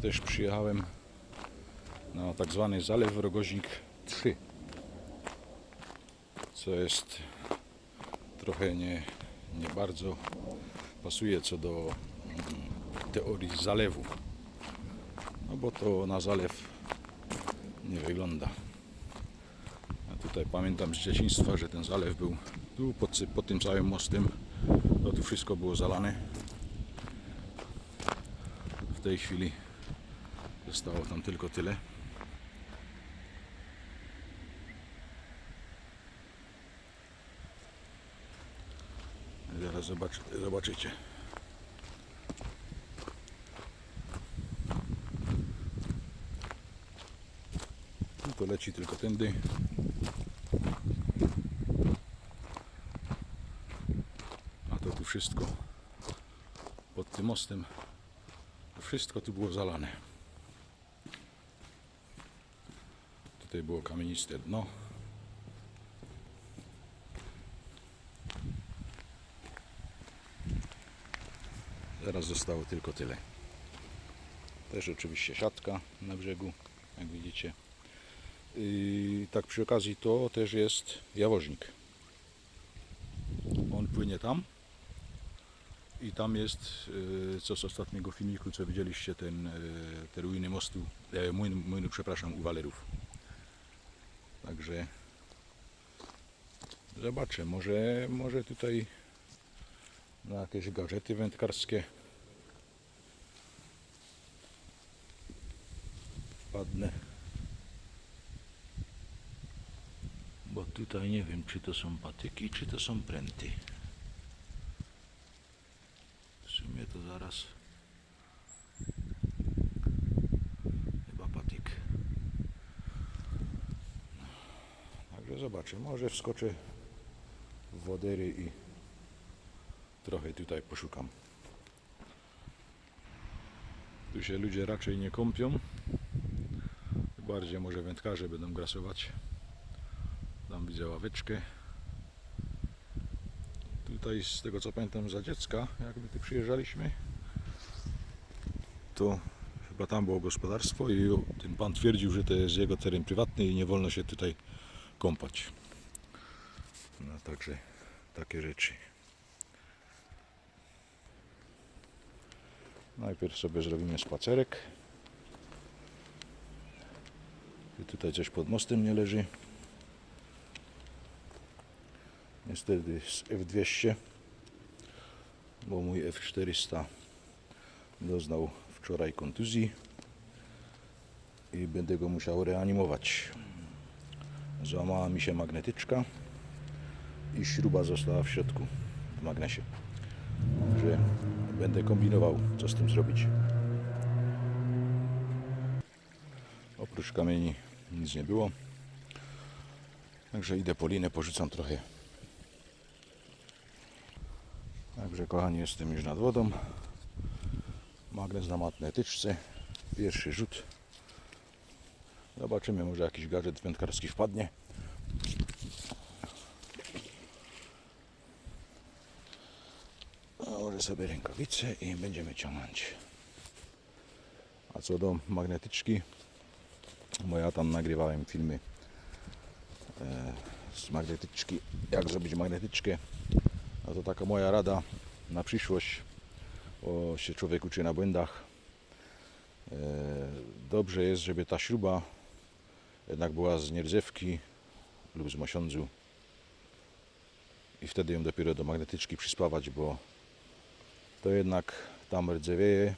też przyjechałem na tak zwany Zalew Rogoźnik 3 co jest trochę nie, nie bardzo pasuje co do mm, teorii zalewu. No bo to na zalew nie wygląda. A tutaj pamiętam z dzieciństwa, że ten zalew był tu pod, pod tym całym mostem. To tu wszystko było zalane w tej chwili zostało tam tylko tyle Zaraz zobacz, zobaczycie. No to leci tylko tędy. A to tu wszystko pod tym mostem. Wszystko tu było zalane. Tutaj było kamieniste dno. Teraz zostało tylko tyle. Też oczywiście siatka na brzegu, jak widzicie. I tak przy okazji to też jest jawożnik. On płynie tam. I tam jest, y, co z ostatniego filmiku, co widzieliście, ten, y, te ruiny mostu, e, młynu, młynu, przepraszam, u Walerów. Także zobaczę, może, może tutaj na jakieś gadżety wędkarskie wpadnę. Bo tutaj nie wiem, czy to są patyki, czy to są pręty. Sumie to zaraz. Chyba patyk. Także zobaczę. Może wskoczę w wodery i trochę tutaj poszukam. Tu się ludzie raczej nie kąpią. Bardziej może wędkarze będą grasować. Tam widzę ławeczkę. Tutaj z tego co pamiętam za dziecka, jakby tu przyjeżdżaliśmy, to chyba tam było gospodarstwo i ten pan twierdził, że to jest jego teren prywatny i nie wolno się tutaj kąpać. No także takie rzeczy. Najpierw sobie zrobimy spacerek. I tutaj coś pod mostem nie leży. Niestety z F200, bo mój F400 doznał wczoraj kontuzji i będę go musiał reanimować. Złamała mi się magnetyczka i śruba została w środku w magnesie. Także będę kombinował, co z tym zrobić. Oprócz kamieni nic nie było. Także idę po linę, porzucam trochę. Także kochani, jestem już nad wodą. Magnes na magnetyczce. Pierwszy rzut. Zobaczymy, może jakiś gadżet wędkarski wpadnie. Założę sobie rękawice i będziemy ciągnąć. A co do magnetyczki, bo ja tam nagrywałem filmy e, z magnetyczki, jak zrobić magnetyczkę. No to taka moja rada na przyszłość, bo się człowiek uczy na błędach. E, Dobrze jest, żeby ta śruba jednak była z nierdzewki lub z mosiądzu i wtedy ją dopiero do magnetyczki przyspawać, bo to jednak tam rdzewieje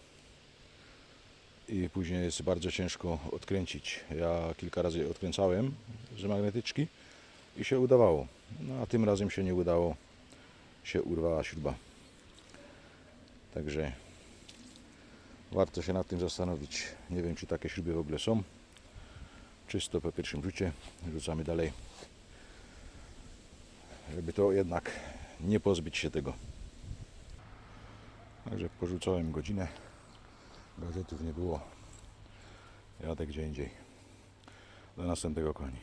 i później jest bardzo ciężko odkręcić. Ja kilka razy odkręcałem z magnetyczki i się udawało. No a tym razem się nie udało, się urwała śruba. Także warto się nad tym zastanowić. Nie wiem, czy takie śruby w ogóle są. Czysto po pierwszym rzucie rzucamy dalej, żeby to jednak nie pozbyć się tego. Także porzucałem godzinę. Gazetów nie było. Jadę gdzie indziej. Do następnego koni.